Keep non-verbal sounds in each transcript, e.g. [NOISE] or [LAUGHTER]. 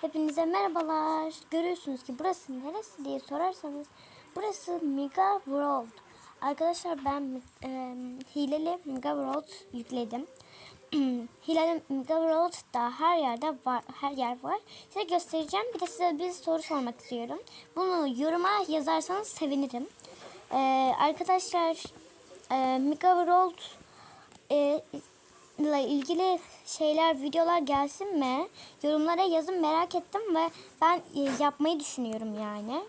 Hepinize merhabalar. Görüyorsunuz ki burası neresi diye sorarsanız burası Mega World. Arkadaşlar ben e, hileli Mega World yükledim. [CLEARS THROAT] hileli Mega World'da her yerde var, her yer var. Size göstereceğim. Bir de size bir soru sormak istiyorum. Bunu yoruma yazarsanız sevinirim. E, arkadaşlar e, Mega World e, ile ilgili şeyler, videolar gelsin mi? Yorumlara yazın merak ettim ve ben e, yapmayı düşünüyorum yani.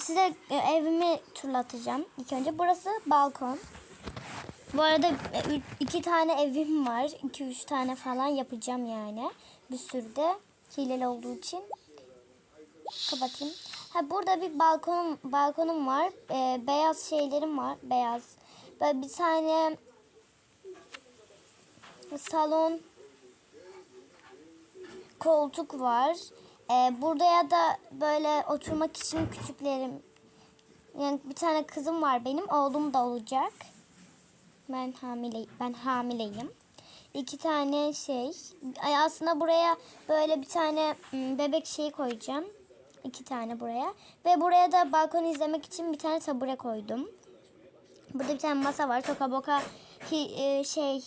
Size e, evimi turlatacağım. İlk önce burası balkon. Bu arada e, iki tane evim var. iki üç tane falan yapacağım yani. Bir sürü de hileli olduğu için. Kapatayım. Ha burada bir balkonum balkonum var. E, beyaz şeylerim var. Beyaz. Böyle bir tane salon koltuk var. Ee, burada ya da böyle oturmak için küçüklerim. Yani bir tane kızım var benim. Oğlum da olacak. Ben hamile ben hamileyim. İki tane şey. Aslında buraya böyle bir tane bebek şeyi koyacağım. İki tane buraya. Ve buraya da balkon izlemek için bir tane tabure koydum. Burada bir tane masa var. Toka boka e, şey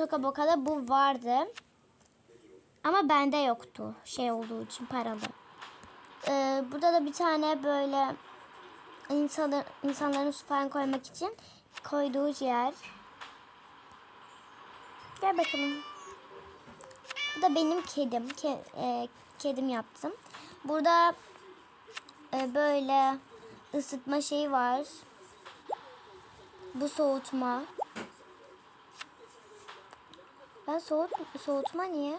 Toka Boka'da bu vardı. Ama bende yoktu. Şey olduğu için paralı. Ee, burada da bir tane böyle insanlar, insanların su falan koymak için koyduğu yer. Gel bakalım. Bu da benim kedim. Ke, e, kedim yaptım. Burada e, böyle ısıtma şeyi var. Bu soğutma. Ben soğut, soğutma niye?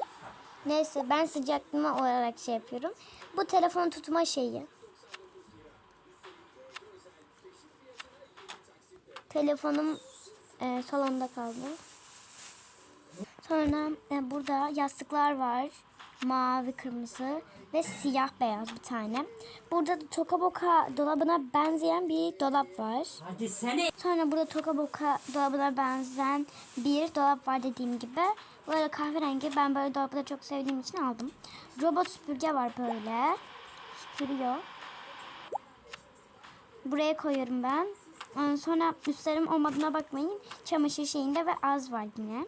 Neyse ben sıcaklığıma olarak şey yapıyorum. Bu telefon tutma şeyi. Telefonum e, salonda kaldı. Sonra e, burada yastıklar var. Mavi, kırmızı ve siyah beyaz bir tane. Burada da Toka Boka dolabına benzeyen bir dolap var. Hadi sene. Sonra burada Toka Boka dolabına benzeyen bir dolap var dediğim gibi. Böyle kahverengi. Ben böyle dolapları çok sevdiğim için aldım. Robot süpürge var böyle. Süpürüyor. Buraya koyuyorum ben. Ondan sonra üstlerim olmadığına bakmayın. Çamaşır şeyinde ve az var yine.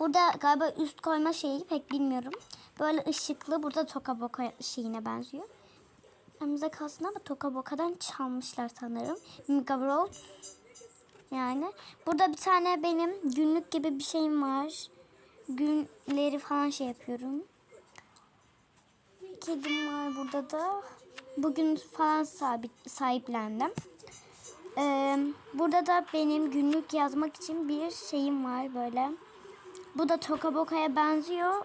Burada galiba üst koyma şeyi pek bilmiyorum. Böyle ışıklı. Burada Toka Boka şeyine benziyor. Önümüze kalsın ama Toka Boka'dan çalmışlar sanırım. Mega World. Yani. Burada bir tane benim günlük gibi bir şeyim var. Günleri falan şey yapıyorum. Kedim var burada da. Bugün falan sabit, sahiplendim. Ee, burada da benim günlük yazmak için bir şeyim var böyle. Bu da Toka Boka'ya benziyor.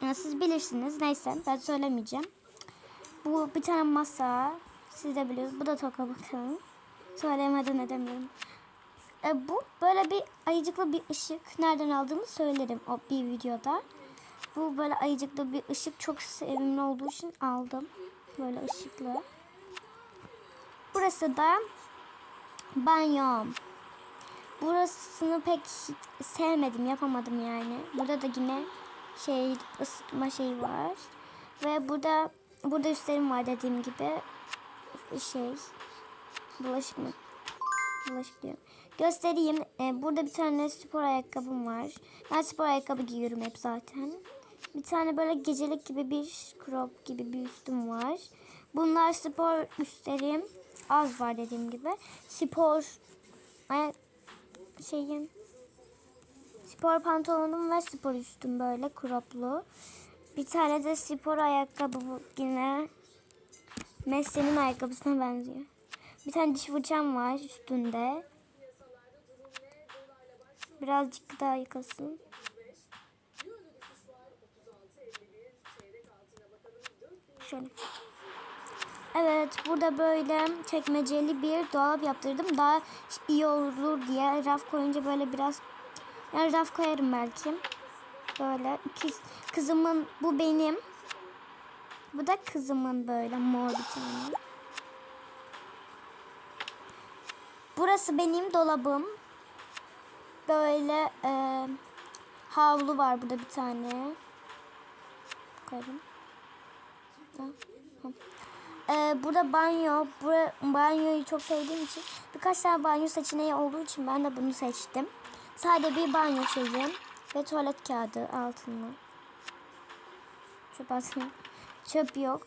Siz bilirsiniz. Neyse ben söylemeyeceğim. Bu bir tane masa. Siz de biliyorsunuz. Bu da toka bakın. Söylemeden edemiyorum. E, bu böyle bir ayıcıklı bir ışık. Nereden aldığımı söylerim o bir videoda. Bu böyle ayıcıklı bir ışık. Çok sevimli olduğu için aldım. Böyle ışıklı. Burası da banyom. Burasını pek sevmedim, yapamadım yani. Burada da yine şey ısıtma şeyi var. Ve burada burada üstlerim var dediğim gibi. Şey bulaşık mı? Bulaşık diyorum. Göstereyim. Ee, burada bir tane spor ayakkabım var. Ben spor ayakkabı giyiyorum hep zaten. Bir tane böyle gecelik gibi bir crop gibi bir üstüm var. Bunlar spor üstlerim. Az var dediğim gibi. Spor ayak şeyim spor pantolonum ve spor üstüm böyle croplu. Bir tane de spor ayakkabı yine Messi'nin ayakkabısına benziyor. Bir tane diş fırçam var üstünde. Birazcık daha yıkasın. Şöyle. Evet burada böyle çekmeceli bir dolap yaptırdım. Daha iyi olur diye raf koyunca böyle biraz yani raf koyarım belki. Böyle kız, kızımın bu benim. Bu da kızımın böyle mor bir tane. Burası benim dolabım. Böyle e, Havlu var burada bir tane. Koyalım. Ee, burada banyo. Bura, banyoyu çok sevdiğim için birkaç tane banyo seçeneği olduğu için ben de bunu seçtim. Sade bir banyo şeyi ve tuvalet kağıdı altında. Çöp atayım. Çöp yok.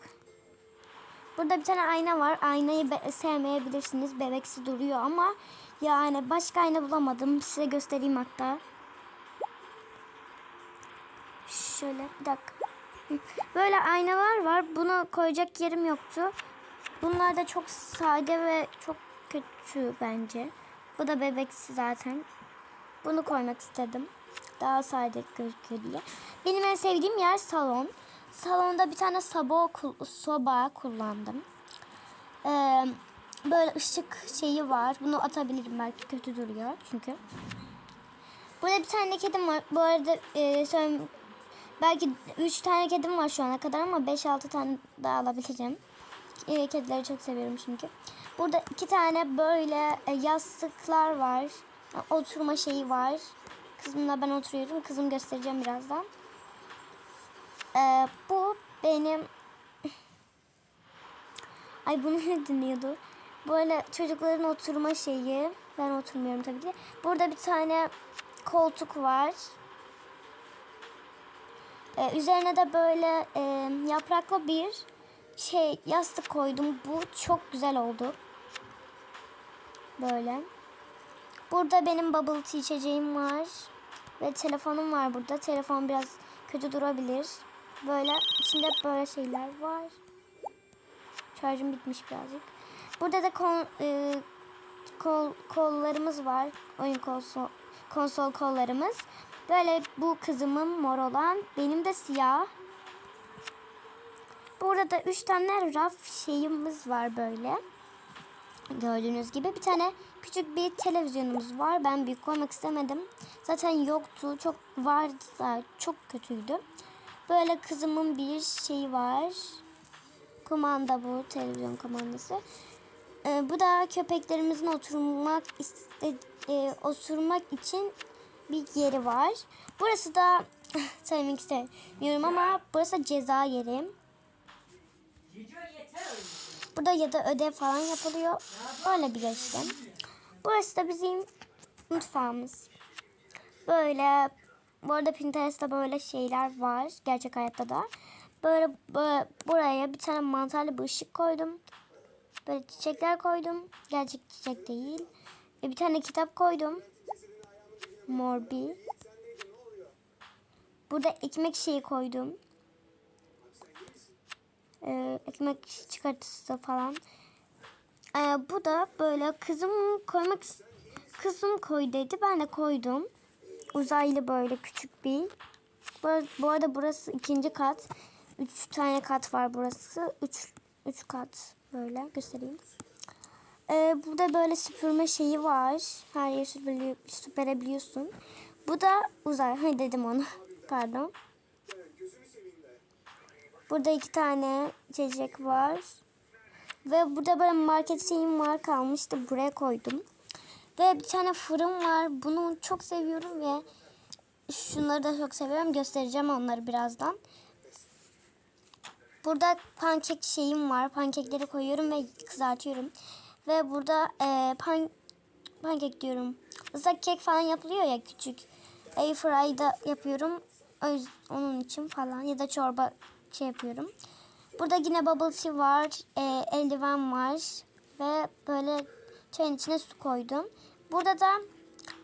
Burada bir tane ayna var. Aynayı sevmeyebilirsiniz. Bebeksi duruyor ama yani başka ayna bulamadım. Size göstereyim hatta. Şöyle bir dakika. [LAUGHS] Böyle aynalar var. Bunu koyacak yerim yoktu. Bunlar da çok sade ve çok kötü bence. Bu da bebeksi zaten. Bunu koymak istedim. Daha sade gözüküyor diye. Benim en sevdiğim yer salon. Salonda bir tane sabo, soba kullandım. Ee, böyle ışık şeyi var. Bunu atabilirim belki kötü duruyor çünkü. Burada bir tane kedim var. Bu arada e, söyle- belki 3 tane kedim var şu ana kadar ama 5-6 tane daha alabilirim. E, kedileri çok seviyorum çünkü. Burada iki tane böyle e, yastıklar var. Oturma şeyi var. Kızımla ben oturuyorum. Kızım göstereceğim birazdan. Ee, bu benim... Ay bunu [LAUGHS] ne deniyordu? Böyle çocukların oturma şeyi. Ben oturmuyorum tabii ki. Burada bir tane koltuk var. Ee, üzerine de böyle e, yapraklı bir şey yastık koydum. Bu çok güzel oldu. Böyle. Burada benim bubble tea içeceğim var. Ve telefonum var burada. Telefon biraz kötü durabilir. Böyle içinde böyle şeyler var. Şarjım bitmiş birazcık. Burada da kon, e, kol, kollarımız var. Oyun konsol, konsol kollarımız. Böyle bu kızımın mor olan. Benim de siyah. Burada da üç tane raf şeyimiz var böyle. Gördüğünüz gibi bir tane küçük bir televizyonumuz var. Ben büyük koymak istemedim. Zaten yoktu. Çok vardı da çok kötüydü. Böyle kızımın bir şeyi var. Kumanda bu televizyon kumandası. Ee, bu da köpeklerimizin oturmak iste, e, oturmak için bir yeri var. Burası da [LAUGHS] söylemek istemiyorum ama burası ceza yeri. Burada ya da ödev falan yapılıyor. Böyle bir işte. Burası da bizim mutfağımız. Böyle bu arada Pinterest'te böyle şeyler var. Gerçek hayatta da. Böyle, böyle buraya bir tane mantarlı bir ışık koydum. Böyle çiçekler koydum. Gerçek çiçek değil. Ve bir tane kitap koydum. Mor bir. Burada ekmek şeyi koydum. Ee, ekmek çıkartısı falan. Ee, bu da böyle kızım koymak kızım koy dedi. Ben de koydum. Uzaylı böyle küçük bir. Bu, bu arada burası ikinci kat. Üç tane kat var burası. Üç, üç kat böyle göstereyim. Ee, burada böyle süpürme şeyi var. Her yeri süpürülü- süpürebiliyorsun. Bu da uzay. Hay dedim onu. [LAUGHS] Pardon. Burada iki tane içecek var. Ve burada böyle market şeyim var kalmıştı. Buraya koydum. Ve bir tane fırın var. Bunu çok seviyorum ve şunları da çok seviyorum. Göstereceğim onları birazdan. Burada pankek şeyim var. Pankekleri koyuyorum ve kızartıyorum. Ve burada e, pan, pankek diyorum. Islak kek falan yapılıyor ya küçük. Airfryer'da yapıyorum. Yüzden onun için falan ya da çorba şey yapıyorum. Burada yine bubble tea var. E, eldiven var. Ve böyle çayın içine su koydum. Burada da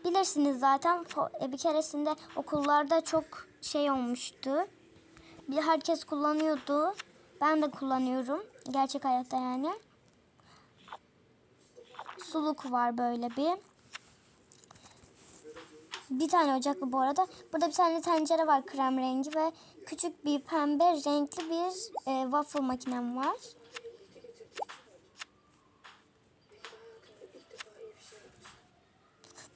bilirsiniz zaten e, bir keresinde okullarda çok şey olmuştu. Bir herkes kullanıyordu. Ben de kullanıyorum. Gerçek hayatta yani. Suluk var böyle bir. Bir tane ocaklı bu arada. Burada bir tane tencere var krem rengi ve küçük bir pembe renkli bir e, waffle makinem var.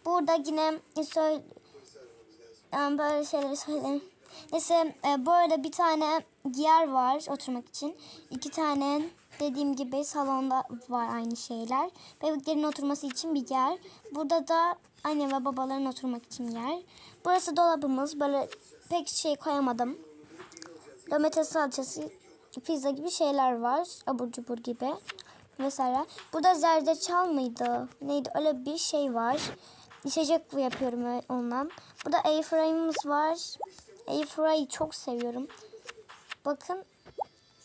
Burada yine söyle, yani böyle şeyleri söyleyeyim. Neyse e, böyle bir tane yer var oturmak için. İki tane dediğim gibi salonda var aynı şeyler. Bebeklerin oturması için bir yer. Burada da anne ve babaların oturmak için yer. Burası dolabımız. Böyle pek şey koyamadım. Domates salçası, pizza gibi şeyler var. Abur cubur gibi. Mesela burada zerdeçal mıydı? Neydi? Öyle bir şey var. İçecek yapıyorum ondan. Burada airfryer'ımız var. Airfryer'ı çok seviyorum. Bakın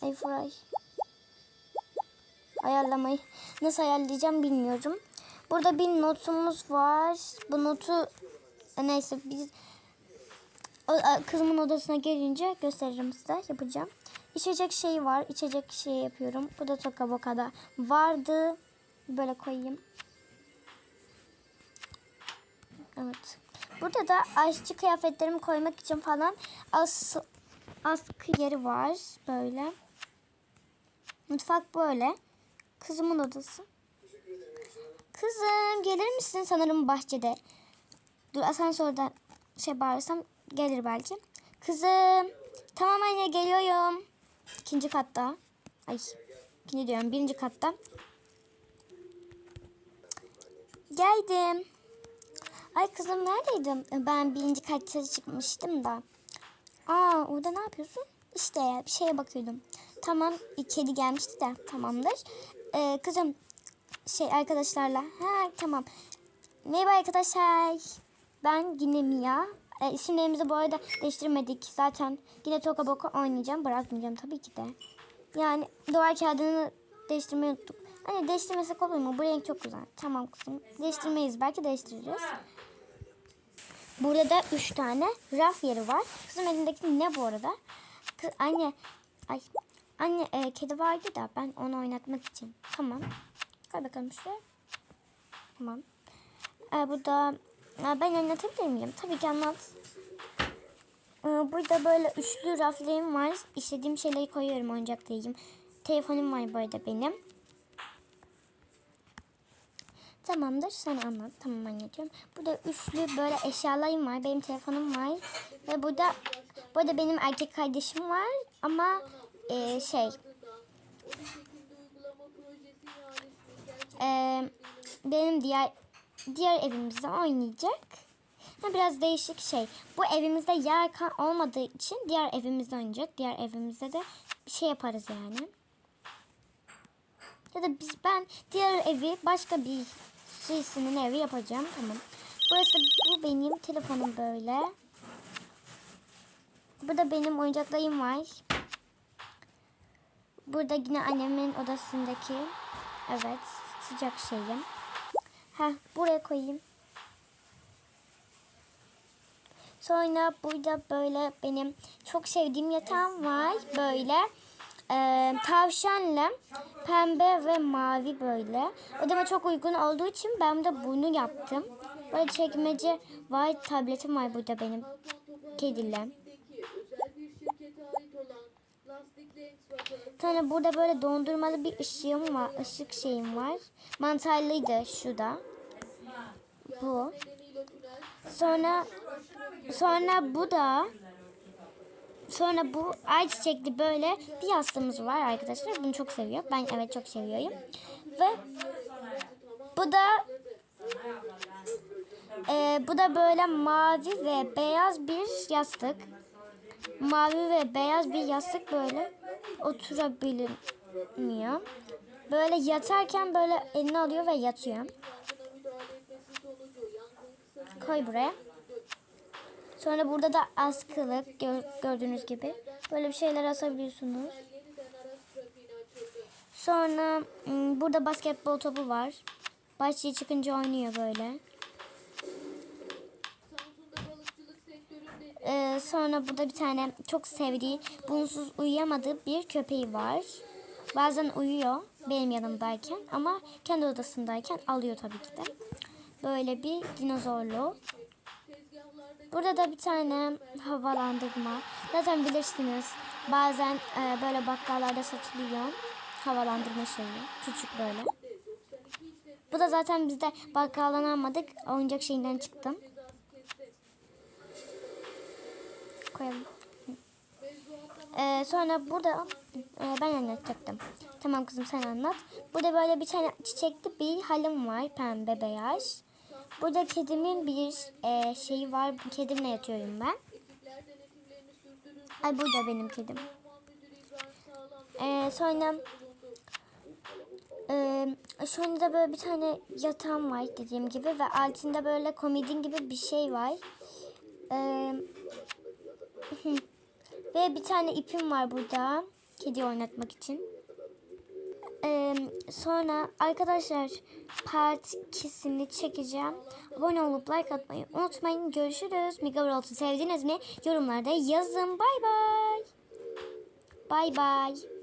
airfryer. Ayarlamayı nasıl ayarlayacağım bilmiyorum. Burada bir notumuz var. Bu notu neyse biz kızımın odasına gelince gösteririm size yapacağım. İçecek şeyi var. İçecek şey yapıyorum. Bu da çok avokado vardı. Böyle koyayım. Evet. Burada da aşçı kıyafetlerimi koymak için falan as, askı yeri var. Böyle. Mutfak böyle. Kızımın odası. Kızım gelir misin sanırım bahçede. Dur asansörden şey bağırsam gelir belki. Kızım. Tamam anne geliyorum. İkinci katta. Ay. ikinci diyorum birinci katta. Geldim. Ay kızım neredeydin? Ben birinci katta çıkmıştım da. Aa orada ne yapıyorsun? İşte bir şeye bakıyordum. Tamam kedi gelmişti de tamamdır. Ee, kızım şey arkadaşlarla. Ha tamam. Merhaba arkadaşlar. Ben yine Mia. E, isimlerimizi bu arada değiştirmedik. Zaten yine Toka Boka oynayacağım. Bırakmayacağım tabii ki de. Yani duvar kağıdını değiştirmeyi unuttuk. Hani değiştirmesek olur mu? Bu renk çok güzel. Tamam kızım. Değiştirmeyiz. Belki değiştiririz. Burada da üç tane raf yeri var. Kızım elindeki ne bu arada? Kız, anne, ay, anne e, kedi vardı da ben onu oynatmak için. Tamam. Koy bakalım şuraya. Tamam. E, burada e, ben anlatabilir miyim? Tabii ki anlat. E, burada böyle üçlü raflarım var. İstediğim şeyleri koyuyorum oyuncaklayayım. Telefonum var bu arada benim. Tamamdır sen anlat. Tamam anlatıyorum. Burada üçlü böyle eşyalarım var. Benim telefonum var. Ve burada burada benim erkek kardeşim var. Ama e, şey e, benim diğer diğer evimizde oynayacak. Ha, biraz değişik şey. Bu evimizde yer ka- olmadığı için diğer evimizde oynayacak. Diğer evimizde de bir şey yaparız yani. Ya da biz ben diğer evi başka bir şeysinin evi yapacağım. Tamam. Burası bu benim telefonum böyle. Burada benim oyuncaklarım var. Burada yine annemin odasındaki evet sıcak şeyim. Ha buraya koyayım. Sonra burada böyle benim çok sevdiğim yatağım var. Böyle e, tavşanla pembe ve mavi böyle. Odama çok uygun olduğu için ben de bunu yaptım. Böyle çekmece var. Tabletim var burada benim. Kediyle. Sonra burada böyle dondurmalı bir ışığım var. ışık şeyim var. Mantarlıydı şu da. Bu. Sonra sonra bu da sonra bu ayçiçekli böyle bir yastığımız var arkadaşlar. Bunu çok seviyor. Ben evet çok seviyorum. Ve bu da e, bu da böyle mavi ve beyaz bir yastık. Mavi ve beyaz bir yastık böyle oturabiliyor. Böyle yatarken böyle elini alıyor ve yatıyor. Koy buraya. Sonra burada da askılık gör- gördüğünüz gibi. Böyle bir şeyler asabiliyorsunuz. Sonra ım, burada basketbol topu var. Bahçeye çıkınca oynuyor böyle. Ee, sonra burada bir tane çok sevdiği, bunsuz uyuyamadığı bir köpeği var. Bazen uyuyor benim yanımdayken ama kendi odasındayken alıyor tabii ki de. Böyle bir dinozorlu. Burada da bir tane havalandırma. Zaten bilirsiniz bazen e, böyle bakkallarda satılıyor. Havalandırma şeyi. Küçük böyle. 92 işletme Bu da zaten bizde bakkaldan almadık. Oyuncak şeyinden çıktım. Koyalım. Ee, sonra burada e, ben anlatacaktım. Tamam kızım sen anlat. Burada böyle bir tane çiçekli bir halim var pembe beyaz. Burada kedimin bir e, şeyi var. Kedimle yatıyorum ben. Ay burada benim kedim. Ee, sonra e, şurada da böyle bir tane yatağım var dediğim gibi ve altında böyle komodin gibi bir şey var. Ee, ve bir tane ipim var burada kedi oynatmak için. Ee, sonra arkadaşlar part 2'sini çekeceğim. Abone olup like atmayı unutmayın. Görüşürüz. Migavrolt'u sevdiniz mi? Yorumlarda yazın. Bay bay. Bay bay.